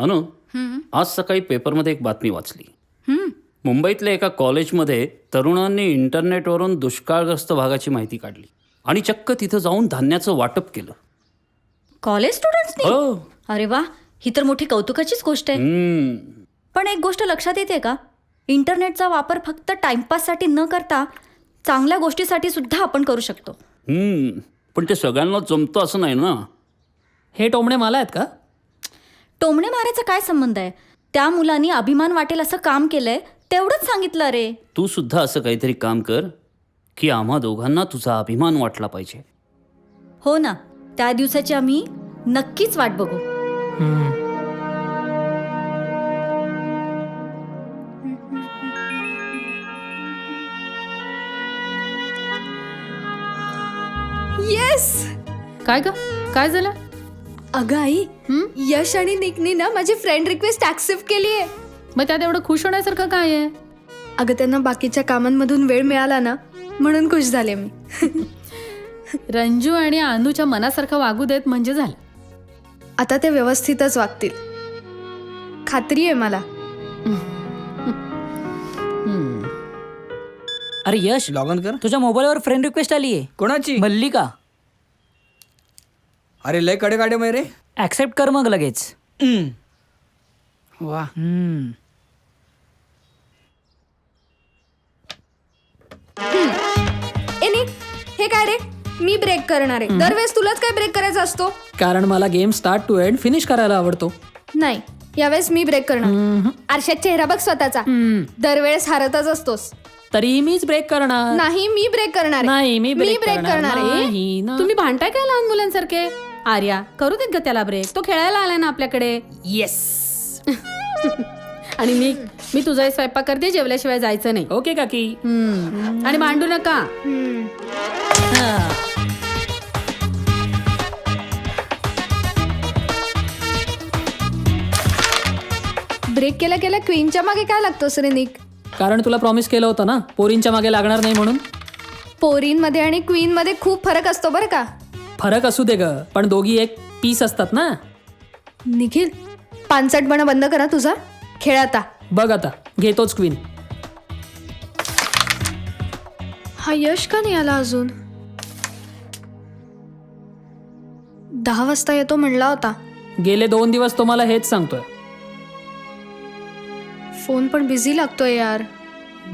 अनु आज सकाळी पेपरमध्ये एक बातमी वाचली. मुंबईतल्या एका कॉलेजमध्ये तरुणांनी इंटरनेटवरून दुष्काळग्रस्त भागाची माहिती काढली आणि चक्क तिथं जाऊन धान्याचं वाटप केलं. कॉलेज स्टुडंट्सनी? हो. अरे वा ही तर मोठी कौतुकाचीच गोष्ट आहे. हम्म. पण एक गोष्ट लक्षात येते का? इंटरनेटचा वापर फक्त टाइमपाससाठी न करता चांगल्या गोष्टीसाठी सुद्धा आपण करू शकतो. हम्म. पण ते सगळ्यांना जमतं असं नाही ना? हे टोमणे मला आहेत का? टोमणे मारायचा काय संबंध आहे? त्या मुलांनी अभिमान वाटेल असं काम केलंय तेवढंच सांगितलं रे. तू सुद्धा असं काहीतरी काम कर की आम्हा दोघांना तुझा अभिमान वाटला पाहिजे. हो ना त्या दिवसाची आम्ही नक्कीच वाट बघू. येस काय ग? काय झालं? अगं आई यश आणि निकनी ना माझी फ्रेंड रिक्वेस्ट ऍक्सेप्ट केली आहे मग त्यात एवढं खुश होण्यासारखं काय आहे? अगं त्यांना बाकीच्या कामांमधून वेळ मिळाला ना म्हणून खुश झाले मी. रंजू आणि अनुच्या मनासारखं वागू देत म्हणजे झालं. आता ते व्यवस्थितच वागतील. खात्री आहे मला. अरे यश लॉग ऑन कर. तुझ्या मोबाईलवर फ्रेंड रिक्वेस्ट आली आहे कोणाची? मल्लिका. अरे लयकडे काढे मै रे. ऍक्सेप्ट कर मग लगेच. वा. हम्म. ए निक हे काय रे? मी ब्रेक करणार आहे. दरवेळेस तुलाच काय ब्रेक करायचा असतो? कारण मला game start to end finish करायला आवडतो. नाही यावेळेस मी ब्रेक करणार. आरशात चेहरा बघ स्वतःचा. दरवेळेस हारतच असतोस. तरीही मीच ब्रेक करणार. नाही मी ब्रेक करणार आहे. नाही मी ब्रेक ब्रेक करणार आहे. नाही ना. तुम्ही भांडताय काय लहान मुलांसारखे? आर्या करू देत ग त्याला ब्रेक तो खेळायला आलाय ना आपल्याकडे? येस आणि मी मी तुझा हे स्वयंपाक करते जेवल्याशिवाय जायचं नाही. ओके काकी. हम्म. आणि भांडू नका. हम्म. ब्रेक केला केला क्वीनच्या मागे काय लागतोस रे निक कारण तुला प्रॉमिस केलं होतं ना पोरींच्या मागे लागणार नाही म्हणून. पोरींमध्ये आणि क्वीन मध्ये खूप फरक असतो बरं का. फरक असू दे ग पण दोघी एक पीस असतात ना. निखिल पानसटपणा बंद करा तुझा. खेळ आता. बघ आता घेतोच क्वीन हा यश का नाही आला अजून? दहा वाजता येतो म्हणला होता. गेले दोन दिवस तो मला हेच सांगतोय. फोन पण बिझी लागतोय यार.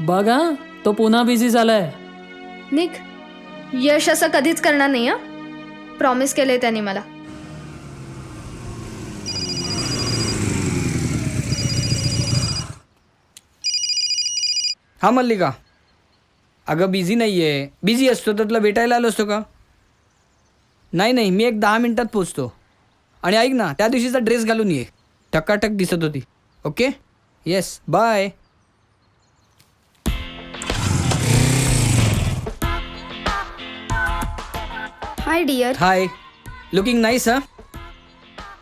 बघ हा तो पुन्हा बिझी झालाय. निक यश असं कधीच करणार नाही हा? प्रॉमिस केलं आहे त्याने मला. हा मल्लिका. अगं बिझी नाही आहे बिझी असतो तर तुला भेटायला आलो असतो का? नाही नाही मी एक दहा मिनटात पोचतो. आणि ऐक ना त्या दिवशीचा ड्रेस घालून ये. टकाटक दिसत होती. Okay? Yes bye hi dear hi looking nice हा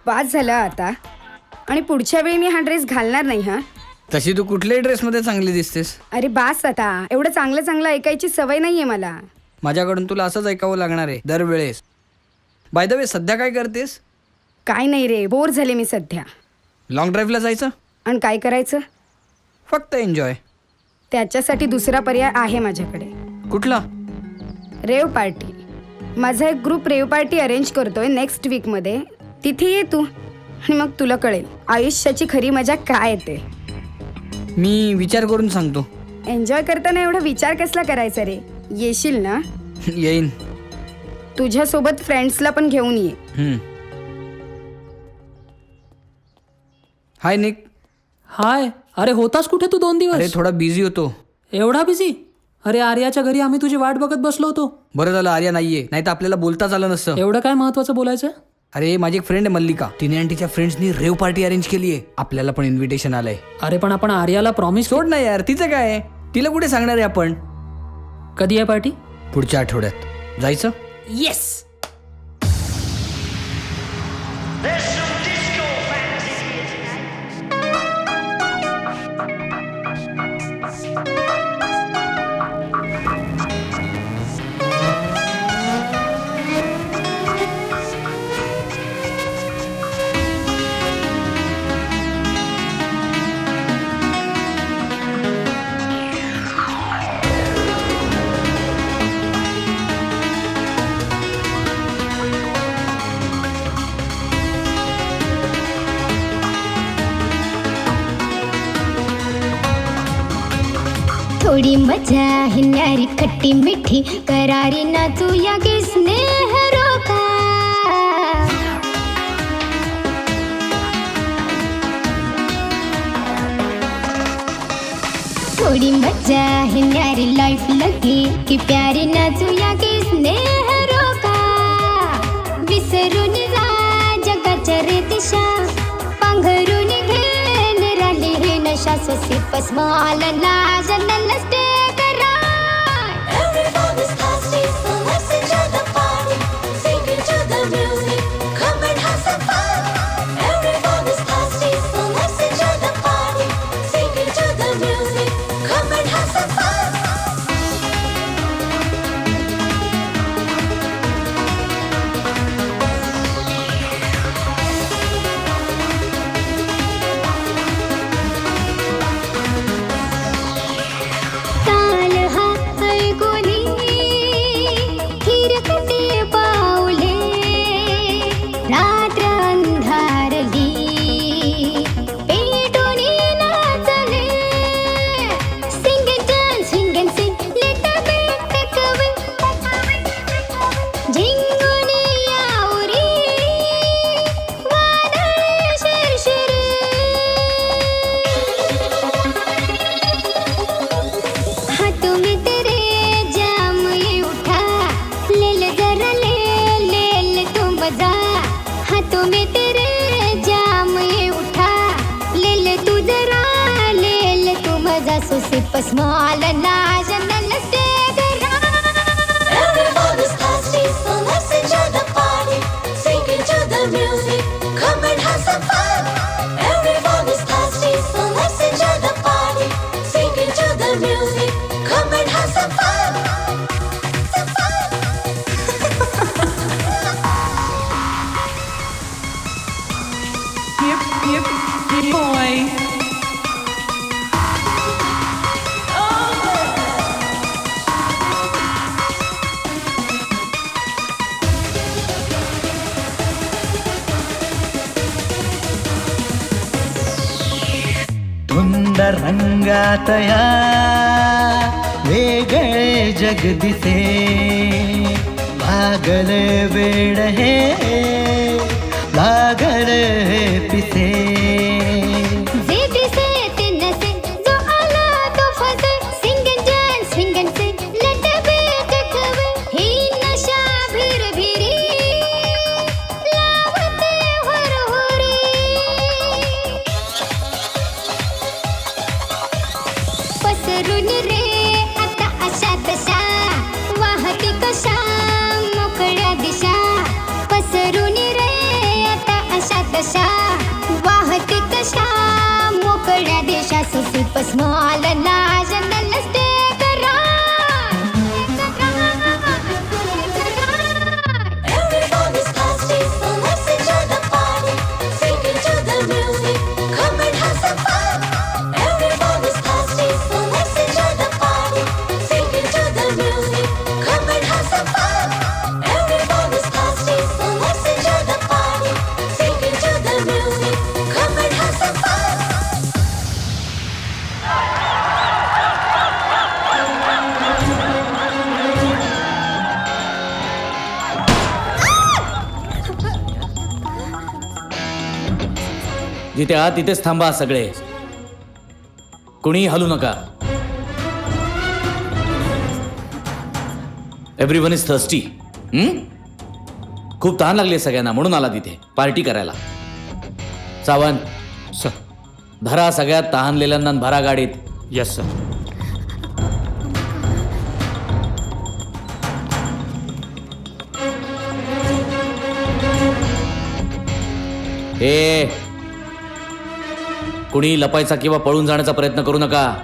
पास झालं आता. आणि पुढच्या वेळी मी हा ड्रेस घालणार नाही हा तशी तू कुठल्याही ड्रेसमध्ये चांगली दिसतेस. अरे बास आता. एवढं चांगलं चांगलं ऐकायची सवय नाहीये मला. माझ्याकडून तुला असंच ऐकावं लागणार आहे दरवेळेस. बाय द वे सध्या काय करतेस? काय नाही रे बोर झाले मी सध्या. लॉंग ड्राईव्हला जायचं? आणि काय करायचं? फक्त एन्जॉय त्याच्यासाठी दुसरा पर्याय आहे माझ्याकडे. कुठला? Rave party. माझा एक ग्रुप रेव पार्टी अरेंज करतोय नेक्स्ट वीकमध्ये तिथे ये तू आणि मग तुला कळेल. आयुष्याची खरी मजा काय येते मी विचार करून सांगतो. एन्जॉय करताना एवढा विचार कसला करायचा रे? येशील ना? येईन. तुझ्यासोबत फ्रेंड्सला पण घेऊन ये. हम्म. हाय निक हाय अरे होतास कुठे तू दोन अरे दिवस थोडा बिझी होतो. एवढा बिझी अरे आर्याच्या घरी आम्ही तुझी वाट बघत बसलो होतो. बरं झालं आर्या नाहीये. नाही तर आपल्याला बोलताच आलं नसतं. एवढं काय महत्वाचं बोलायचं? अरे माझी एक फ्रेंड आहे मल्लिका. तिने आणि तिच्या फ्रेंड्सनी रेव पार्टी अरेंज केली आहे. आपल्याला पण इन्व्हिटेशन आलंय. अरे पण आपण आर्याला प्रॉमिस सोड ना यार तिचं काय आहे? तिला कुठे सांगणार आहे आपण? कधी आहे पार्टी पुढच्या आठवड्यात. जायचं? येस थोडी मजा ही न्यारी खट्टी मिठी करारी नाचू या गे स्नेह रोका. थोडी मजा है न्यारी लगी की प्यारी नाचू या गे स्नेह रोका. विसरून जा जगाच्या रे दिशा पांघरू сосед посмала на жена на Small thirsty, so let's enjoy the party. Into the music, come and have some fun. Thirsty, so let's enjoy the party. Into the music, come and have some fun. Boy. रंगातया वेगळे जग दिसे वेळ हे लागल पिसे. वाहते रे आता अशा तशा. कशा मोकळ्या दिशा. पसरून रे आता अशा तशा. वाहते कशा मोकळ्या देशा सुसी पस्माल जिथे आहात तिथेच थांबा सगळे. कुणीही हलू नका. एव्हरी वन इज थर्स्टी खूप तहान लागली आहे सगळ्यांना म्हणून आला तिथे. पार्टी करायला. सावंत. सर धरा सगळ्यात तहानलेल्यांना भरा गाडीत. येस सर ए कुणी लपायचा किंवा पळून जाण्याचा प्रयत्न करू नका.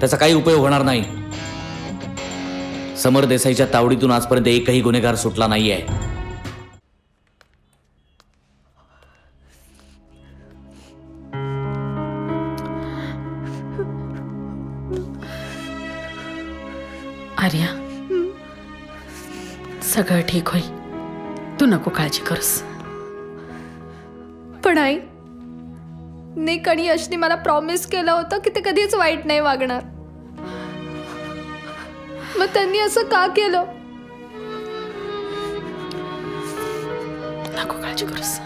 त्याचा काही उपयोग होणार नाही. समर देसाईच्या तावडीतून आजपर्यंत एकही गुन्हेगार सुटला नाहीये. आर्या सगळं ठीक होईल. तू नको काळजी करस. पण आई निक आणि यशनी मला प्रॉमिस केलं होतं की ते कधीच वाईट नाही वागणार. मग त्यांनी असं का केलं? नको काळजी करूस.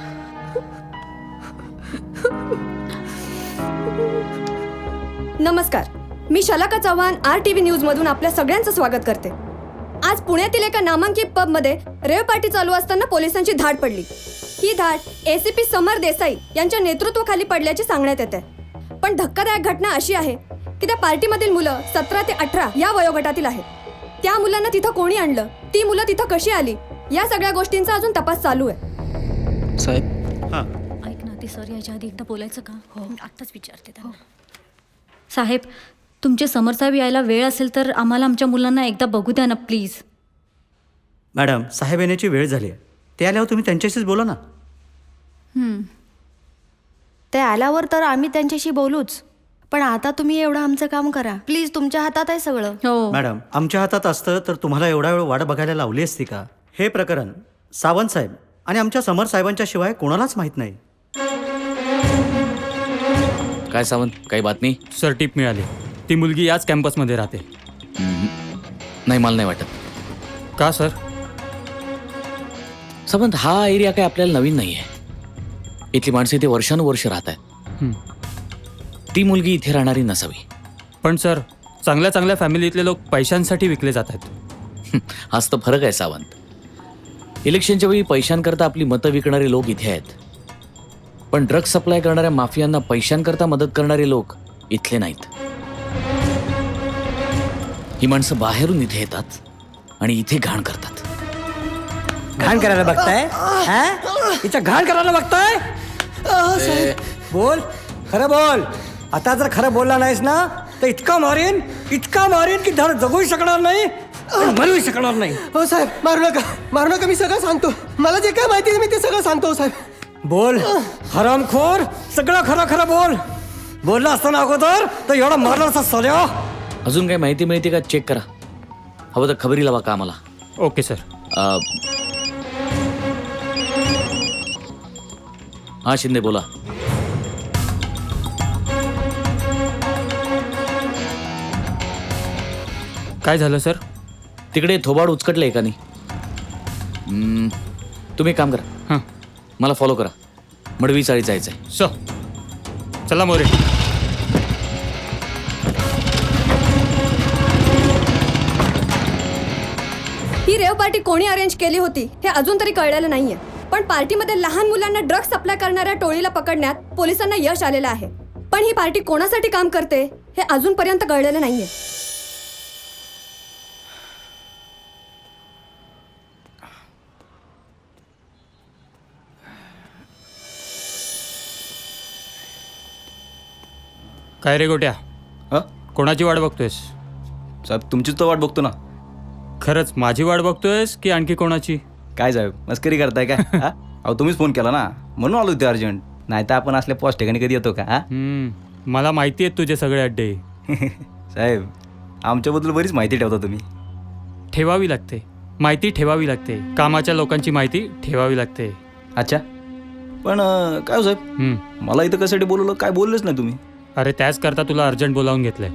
नमस्कार. मी Shalaka Chavan R T V न्यूजमधून आपल्या सगळ्यांचं स्वागत करते. आज पुण्यातील एका नामांकित पबमध्ये रेव पार्टी चालू असताना पोलिसांची धाड पडली. ही धाड एसीपी समर देसाई यांच्या नेतृत्वाखाली पडल्याचे सांगण्यात येते. पण धक्कादायक घटना अशी आहे की त्या पार्टीमधील मुलं सतरा ते अठरा या वयोगटातील आहेत. त्या मुलांना तिथं कोणी आणलं? ती मुलं तिथं कशी आली? या सगळ्या गोष्टींचा अजून तपास चालू आहे. साहेब. ऐक ना ते सर याच्या आधी एकदा बोलायचं का? हो. आत्ताच विचारते त्यांना. साहेब तुमचे समरसाहेब यायला वेळ असेल तर आम्हाला आमच्या मुलांना एकदा बघू द्या ना प्लीज. मॅडम साहेब येण्याची वेळ झाली आहे. ते आल्यावर तुम्ही त्यांच्याशीच बोला ना. ते आल्यावर तर आम्ही त्यांच्याशी बोलूच. पण आता तुम्ही एवढं आमचं काम करा. प्लीज तुमच्या हातात आहे सगळं. हो. मॅडम आमच्या हातात असतं तर तुम्हाला एवढा वेळ वाट बघायला लावली असती का? हे प्रकरण सावंत साहेब आणि आमच्या समर साहेबांच्या शिवाय कोणालाच माहीत नाही. काय सावंत? काही बातमी? सर टीप मिळाली. ती मुलगी याच कॅम्पसमध्ये राहते. नाही मला नाही वाटत. का सर? सावंत हा एरिया काय आपल्याला नवीन नाही आहे इथली माणसं इथे वर्षानुवर्ष राहत आहेत. ती मुलगी इथे राहणारी नसावी. पण सर चांगल्या चांगल्या फॅमिलीतले लोक पैशांसाठी विकले जात आहेत. हाच तर फरक आहे सावंत. इलेक्शनच्या वेळी पैशांकरता आपली मतं विकणारे लोक इथे आहेत. पण ड्रग्ज सप्लाय करणाऱ्या माफियांना पैशांकरता मदत करणारे लोक इथले नाहीत. ही माणसं बाहेरून इथे येतात आणि इथे घाण करतात. घाण करायला बघताय? हा? तिच्या घाण करायला बघताय? बोल. खरं बोल. आता जर खरं बोलला नाहीस ना तर इतका मारेन इतका मारेन की धड जगूही शकणार नाही आणि मरूही शकणार नाही. हो साहेब. मारू नका. मारू नका. मी सगळं सांगतो. मला जे काय माहिती आहे मी ते सगळं सांगतो साहेब. बोल. हरामखोर. सगळं खरं खरं बोल. बोलला असताना अगोदर तर एवढा मारला असता सल्या अजून काही माहिती मिळते का? चेक करा. हवं तर खबरी लावा का आम्हाला? Okay sir. अ, हा शिंदे बोला. काय झालं सर? तिकडे थोबाड उचकटलंय का नाही हम्म, तुम्ही एक काम करा. हां. मला फॉलो करा. मडवी चाळी जायचं आहे सो चला मोरे. ही रेव पार्टी कोणी अरेंज केली होती हे अजून तरी कळलेलं नाहीये. पण पार्टीमध्ये लहान मुलांना ड्रग्ज सप्लाय करणाऱ्या टोळीला पकडण्यात पोलिसांना यश आलेलं आहे. पण ही पार्टी कोणासाठी काम करते हे अजूनपर्यंत कळलेलं नाहीये. काय रे गोट्या? हा? कोणाची वाट बघतोयस? साहेब तुमचीच तर वाट बघतो ना. खरंच माझी वाट बघतोयस की आणखी कोणाची? काय साहेब मस्करी करताय काय? हा? अहो तुम्हीच फोन केला ना? म्हणून आलो ते अर्जंट. नाही तर आपण असल्या पॉस्ट ठिकाणी कधी येतो का हा? हम्म, मला माहिती आहेत तुझे सगळे अड्डे. साहेब आमच्याबद्दल बरीच माहिती ठेवता तुम्ही. ठेवावी लागते. माहिती ठेवावी लागते. कामाच्या लोकांची माहिती ठेवावी लागते. अच्छा. पण अं, काय हो साहेब? हम्म. मला इथं कशासाठी बोलवलं काय बोललेच नाही तुम्ही? अरे त्याच करता तुला अर्जंट बोलावून घेतलंय.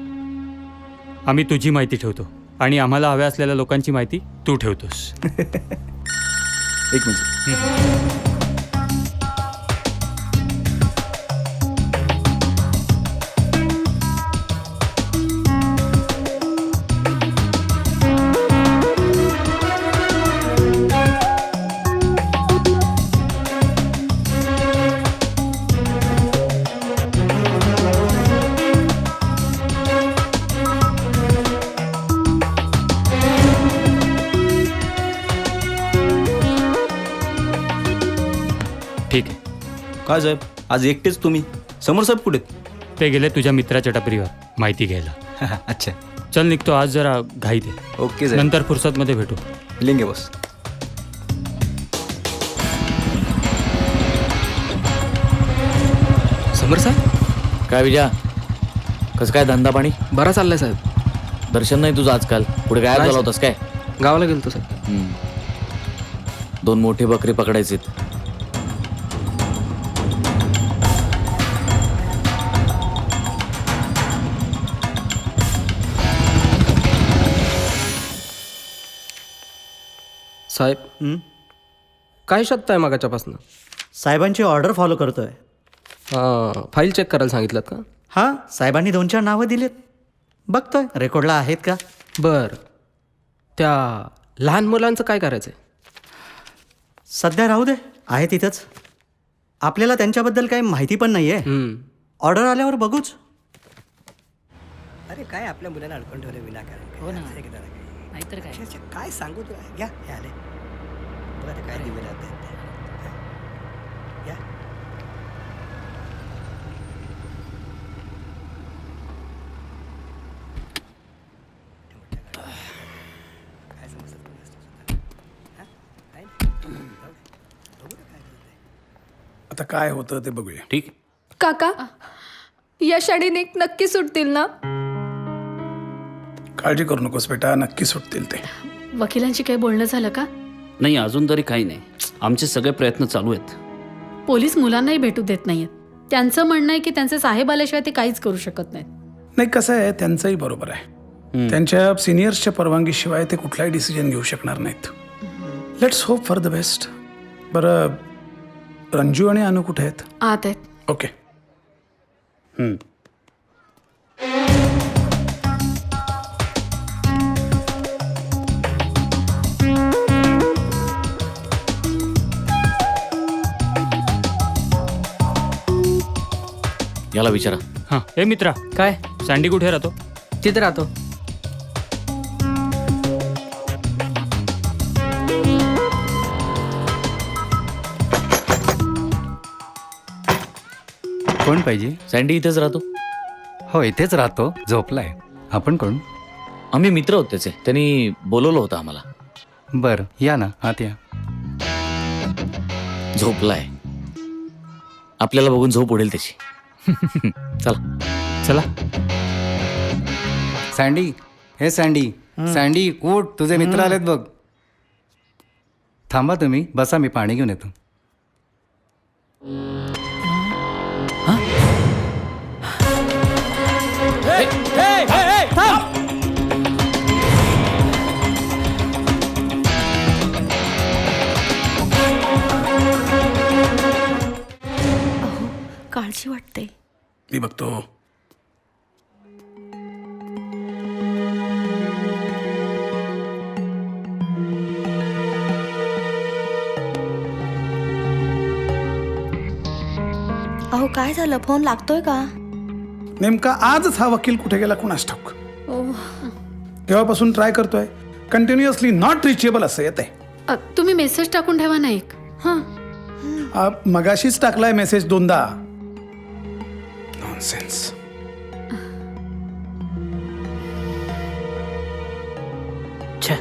आम्ही तुझी माहिती ठेवतो आणि आम्हाला हव्या असलेल्या लोकांची माहिती तू ठेवतोस. एक मिनिट काय साहेब? आज एकटेच तुम्ही. समोर साहेब कुठे? ते गेले तुझ्या मित्राच्या टपरीवर माहिती घ्यायला. अच्छा. चल निघतो आज जरा घाई दे. ओके साहेब. नंतर फुर्सतमध्ये भेटू. लिंगे बस. समर साहेब? काय विजा कसं काय धंदा पाणी? बरा चाललाय साहेब. दर्शन नाही तुझं आजकाल? पुढे काय नाही, झाला होतास काय? गावाला गेलतो साहेब. हम्म. दोन मोठे बकरे पकडायचे साहेब. काय शोधताय मागाच्यापासून? साहेबांची ऑर्डर फॉलो करतोय. हां फाईल चेक करायला सांगितलं का? हां साहेबांनी दोन चार नावं दिलेत. बघतोय रेकॉर्डला आहेत का? बर. त्या लहान मुलांचं काय करायचं सध्या राहू दे आहे तिथंच. आपल्याला त्यांच्याबद्दल काही माहिती पण नाही आहे ऑर्डर आल्यावर बघूच. अरे काय आपल्या मुलांना अडकून ठेवलं विनाकारण? हो ना. नाहीतर काय? काय सांगू तुला? घ्या हे आले. काय दिवे. या. काय समजतं? हा? काय. बघू ना काय. आता काय होतं ते बघूया ठीक काका यश आणि निक नक्की सुटतील ना काळजी करू नकोस बेटा नक्की सुटतील ते वकिलांशी काही बोलणं झालं का नाही अजून तरी काही नाही. आमचे सगळे प्रयत्न चालू आहेत. पोलीस मुलांनाही भेटू देत नाहीयेत. त्यांचं म्हणणं आहे की त्यांचे साहेब आल्याशिवाय ते काहीच करू शकत नाहीत. नाही कसं आहे त्यांचंही बरोबर आहे. त्यांच्या सिनियर्सच्या परवानगीशिवाय ते कुठलाही डिसिजन घेऊ शकणार नाहीत. Let's hope for the best बरं रंजू आणि अनु कुठे आहेत? आत आहेत. ओके हम्म. याला विचारा. हां. ए मित्रा काय? सँडी कुठे राहतो? तिथे राहतो. कोण पाहिजे? सँडी इथेच राहतो. हो इथेच राहतो. झोपलाय. आपण कोण? आम्ही मित्र होत त्याचे. त्यांनी बोलवलं होतं आम्हाला. बरं या ना. आत या. झोपलाय. आपल्याला बघून झोप उडेल त्याची. चला. चला. सँडी हे सँडी. सँडी उठ. तुझे मित्र आलेत बघ. थांबा तुम्ही. बसा मी पाणी घेऊन येतो. काळजी वाटते मी बघतो. अहो काय झालं? फोन लागतोय का? नेमका आजच हा वकील कुठे गेला कोणास ठाऊक? तेव्हापासून ट्राय करतोय. कंटिन्युअसली नॉट रिचेबल असं येत अ, तुम्ही मेसेज टाकून ठेवा ना एक. हां. आहे मगाशीच टाकलाय मेसेज दोनदा. छे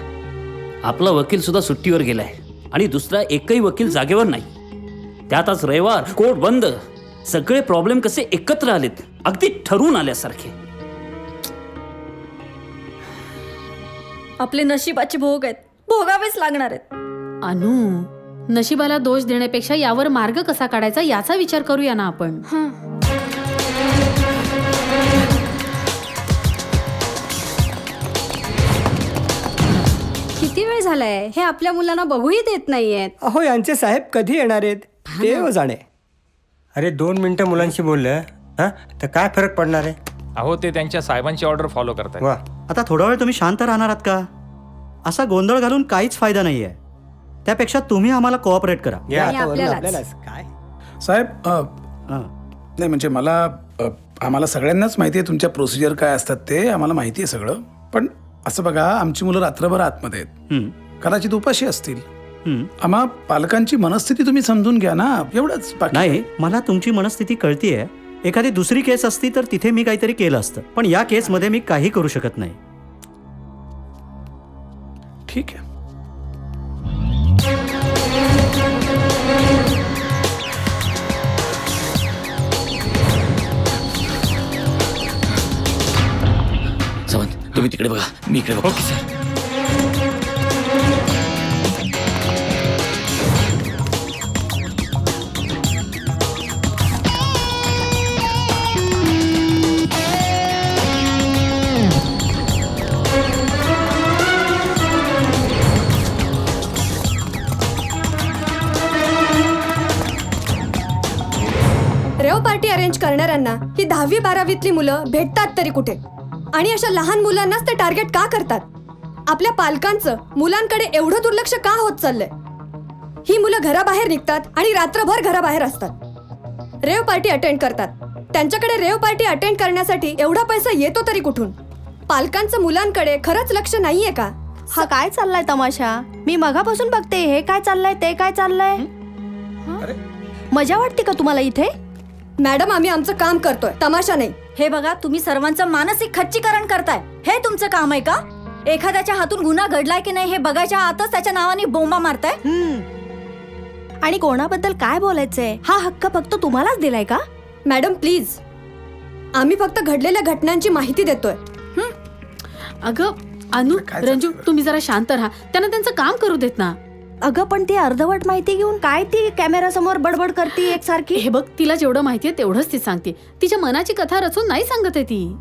आपला वकील सुद्धा सुट्टीवर गेलाय आणि दुसरा एकही वकील जागेवर नाही. त्यात आज रविवार कोर्ट बंद सगळे प्रॉब्लेम कसे एकत्र आलेत अगदी ठरून आल्यासारखे. आपले नशिबाचे भोग आहेत भोगावेच लागणार आहेत. अनु नशिबाला दोष देण्यापेक्षा यावर मार्ग कसा काढायचा याचा विचार करूया ना आपण. किती वेळ झालाय? हे आपल्या मुलांना बघूही देत नाहीयेत. अहो यांचे साहेब कधी येणार आहेत? देव जाणे. अरे दोन मिनिटं मुलांशी बोललं हां? तर काय फरक पडणार आहे? अहो ते त्यांच्या साहेबांची ऑर्डर फॉलो करतात वा. आता थोडा वेळ तुम्ही शांत राहणार आहात का? असा गोंधळ घालून काहीच फायदा नाही आहे त्यापेक्षा तुम्ही आम्हाला कोऑपरेट करा. या. आणि आता वरून आपल्यालाच. आपल्यालाच. काय? साहेब अ, नाही म्हणजे मला अ, आम्हाला सगळ्यांनाच माहिती आहे तुमच्या प्रोसिजर काय असतात ते. आम्हाला माहिती आहे सगळं. पण असं बघा आमची मुलं रात्रभर आतमध्ये आहेत. कदाचित उपाशी असतील. आम्हा पालकांची मनस्थिती तुम्ही समजून घ्या ना. एवढंच नाही मला तुमची मनस्थिती कळतीये. एखादी दुसरी केस असती तर तिथे मी काहीतरी केलं असतं. पण या केसमध्ये मी काही करू शकत नाही. ठीक आहे. तुम्ही तिकडे बघा मी इकडे बघा okay sir rave party arrange करणाऱ्यांना ही दहावी बारावीतली मुलं भेटतात तरी कुठे? आणि अशा लहान मुलांनाच ते टार्गेट का करतात? आपल्या पालकांचं मुलांकडे एवढं दुर्लक्ष का होत चाललंय? ही मुलं घराबाहेर निघतात आणि रात्रभर घराबाहेर असतात. रेव पार्टी अटेंड करतात. त्यांच्याकडे रेव पार्टी अटेंड करण्यासाठी एवढा पैसा येतो तरी कुठून? पालकांचं मुलांकडे खरंच लक्ष नाहीये का? हा काय चाललाय तमाशा? मी मगापासून बघते हे काय चाललंय ते काय चाललंय? मजा वाटते का तुम्हाला इथे? मॅडम आम्ही आमचं काम करतोय. तमाशा नाही. हे बघा तुम्ही सर्वांचं मानसिक खच्चीकरण करताय. हे तुमचं काम आहे का? एखाद्याच्या हातून गुन्हा घडलाय की नाही हे बघायच्या आतच त्याच्या नावाने बोंबा मारताय? आणि कोणाबद्दल काय बोलायचंय? हा हक्क फक्त तुम्हालाच दिलाय का? Madam please. आम्ही फक्त घडलेल्या घटनांची माहिती देतोय. अगं अनु रंजू तुम्ही जरा शांत राहा. त्यांना त्यांचं काम करू देत ना. अगं पण ती अर्धवट माहिती घेऊन काय ती कॅमेरा समोर बडबड करते एकसारखी? हे बघ तिला जेवढं माहितीये तेवढंच ती सांगते. तिच्या मनाची कथा रचून नाही सांगत आहे ती.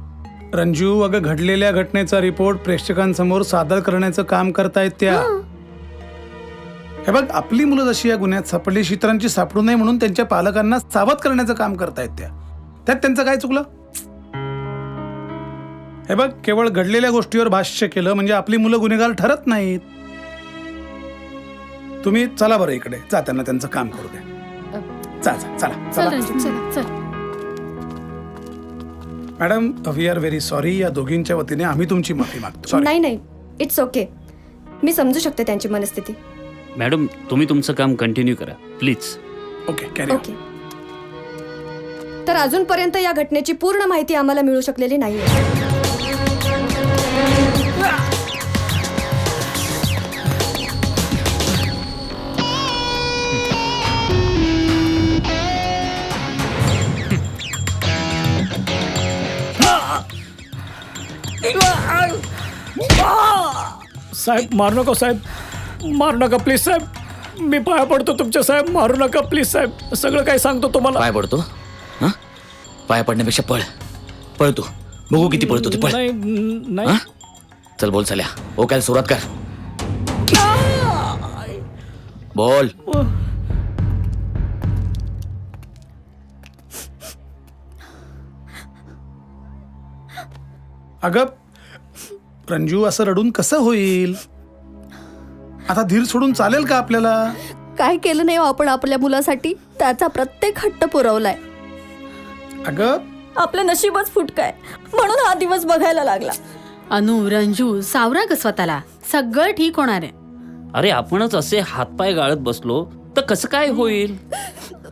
रंजू अगं घडलेल्या घटनेचा रिपोर्ट प्रेक्षकांसमोर सादर करण्याचं काम करतायत त्या. हे. बघ आपली मुलं जशी या गुन्ह्यात सापडली इतरांची सापडू नये म्हणून त्यांच्या पालकांना सावध करण्याचं काम करतायत त्या. त्यात त्यांचं काय चुकलं? हे बघ केवळ घडलेल्या गोष्टीवर भाष्य केलं म्हणजे आपली मुलं गुन्हेगार ठरत नाहीत. तुम्ही चला बरं इकडे. जा त्यांना त्यांचं काम करू द्या. जा जा चला चल. चला रंजू चल चल. Madam we are very sorry या दोघींच्या वतीने आम्ही तुमची माफी मागतो. Sorry. नाही नाही. इट्स ओके मी समजू शकते त्यांची मनस्थिती. मॅडम तुम्ही तुमचं काम कंटिन्यू करा. प्लीज ओके कॅरी ओके तर अजूनपर्यंत या घटनेची पूर्ण माहिती आम्हाला मिळू शकलेली नाहीये. साहेब मारू नका साहेब. मारू नका प्लीज साहेब. मी पाया पडतो तुमच्या साहेब. मारू नका प्लीज साहेब. सगळं काय सांगतो तुम्हाला. पाय पडतो? हा? पाय पडण्यापेक्षा पळ. पळ तू. बघू किती पळतो ते पळ. नाही नाही. हा? चल बोल चाल्या ओ काय सुरुवात कर. बोल. अगं रंजू असं रडून कसं होईल? आता धीर सोडून चालेल का आपल्याला? काय केलं नाही हो आपण आपल्या मुलासाठी? त्याचा प्रत्येक हट्ट पुरवलाय. अगं? आपलं नशीबच फुटकाय. म्हणून हा दिवस बघायला लागला. अनु रंजू सावरा ग स्वतःला. सगळं ठीक होणार आहे. अरे आपणच असे हातपाय गाळत बसलो तर कसं काय होईल?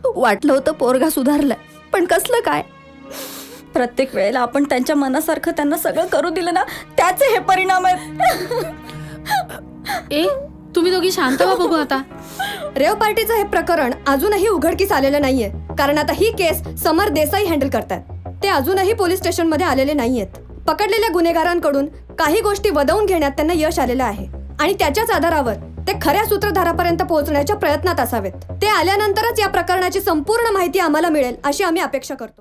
वाटलं होतं पोरगा सुधारलाय पण कसलं काय? प्रत्येक वेळेला आपण त्यांच्या मनासारखं त्यांना सगळं करू दिलं ना त्याचे हे परिणाम आहेत. ए तुम्ही दोघी शांत व्हा बघू आता. रेव पार्टीचं हे प्रकरण अजूनही उघडकीस आलेलं नाहीये कारण आता ही केस समर देसाई हँडल करतात ते अजूनही पोलीस स्टेशनमध्ये आलेले नाहीयेत. पकडलेल्या गुन्हेगारांकडून काही गोष्टी वदवून घेण्यात त्यांना यश आलेलं आहे. आणि त्याच्याच आधारावर ते खऱ्या सूत्रधारापर्यंत पोहोचण्याच्या प्रयत्नात असावेत. ते आल्यानंतरच या प्रकरणाची संपूर्ण माहिती आम्हाला मिळेल अशी आम्ही अपेक्षा करतो.